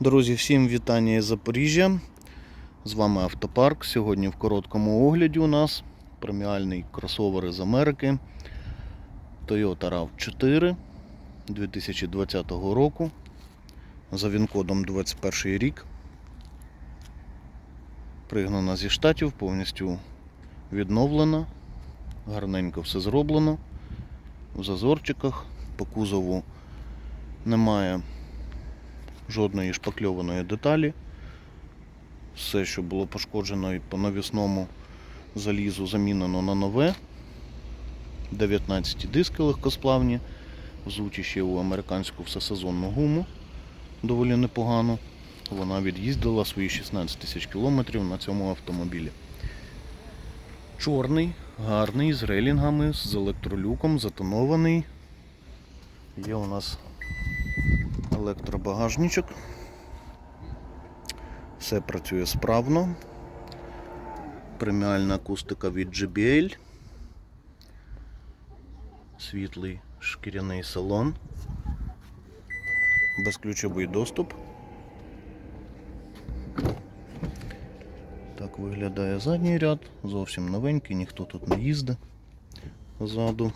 Друзі, всім вітання із Запоріжжя. З вами Автопарк. Сьогодні в короткому огляді у нас преміальний кросовер із Америки Toyota RAV4 2020 року. За він-кодом 21 рік. Пригнана зі штатів, повністю відновлена. Гарненько все зроблено. В зазорчиках. По кузову немає жодної шпакльованої деталі. Все, що було пошкоджено і по навісному залізу, замінено на нове. 19 диски легкосплавні, взуті ще у американську всесезонну гуму, доволі непогано. Вона від'їздила свої 16 тисяч кілометрів на цьому автомобілі. Чорний, гарний, з рейлінгами, з електролюком, затонований. Є у нас електробагажничок. Все працює справно. Преміальна акустика від JBL. Світлий шкіряний салон. Безключовий доступ. Так виглядає задній ряд. Зовсім новенький, ніхто тут не їздить ззаду.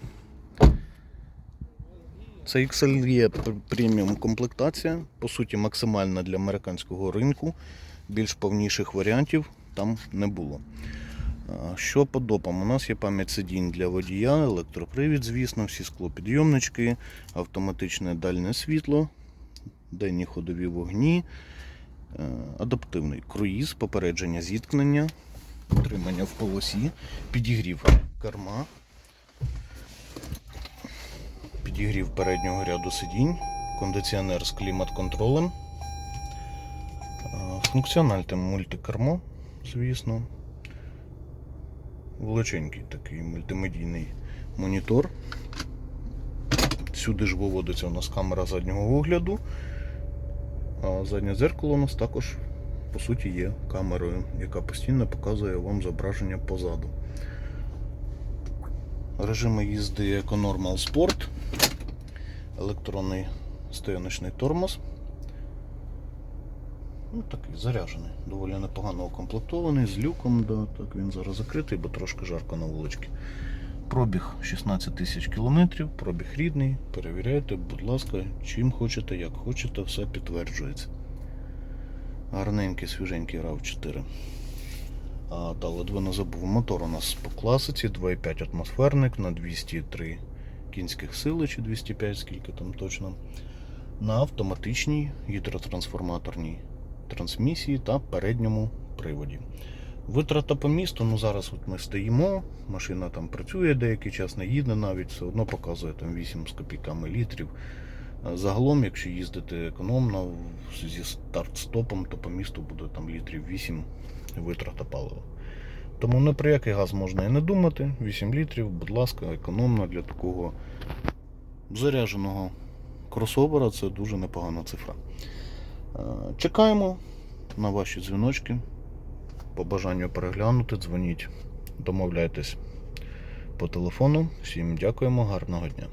Це XL пр- преміум комплектація, по суті, максимальна для американського ринку. Більш повніших варіантів там не було. Що по допам? У нас є пам'ять сидінь для водія, електропривід, звісно, всі склопідйомнички, автоматичне дальне світло, денні ходові вогні, е, адаптивний круїз, попередження зіткнення, утримання в полосі, підігрів керма підігрів переднього ряду сидінь, кондиціонер з клімат-контролем, а, функціональне мультикермо, звісно. Величенький такий мультимедійний монітор. Сюди ж виводиться у нас камера заднього огляду, а заднє дзеркало у нас також, по суті, є камерою, яка постійно показує вам зображення позаду. Режими їзди EcoNormal Sport, електронний стояночний тормоз. Ну, такий заряджений, доволі непогано укомплектований, з люком, да, так він зараз закритий, бо трошки жарко на вуличці. Пробіг 16 тисяч кілометрів, пробіг рідний. Перевіряйте, будь ласка, чим хочете, як хочете, все підтверджується. Гарненький, свіженький RAV 4. А, та ледве забув. Мотор у нас по класиці 2,5 атмосферник на 203 кінських сили чи 205, скільки там точно. На автоматичній гідротрансформаторній трансмісії та передньому приводі. Витрата по місту, ну зараз от ми стоїмо, машина там працює деякий час, не їде навіть, все одно показує там 8 з копійками літрів. Загалом, якщо їздити економно зі старт-стопом, то по місту буде там літрів 8 витрата палива. Тому не про який газ можна і не думати. 8 літрів, будь ласка, економно для такого зарядженого кросовера це дуже непогана цифра. Е, Чекаємо на ваші дзвіночки. По бажанню переглянути, дзвоніть, домовляйтесь по телефону. Всім дякуємо, гарного дня.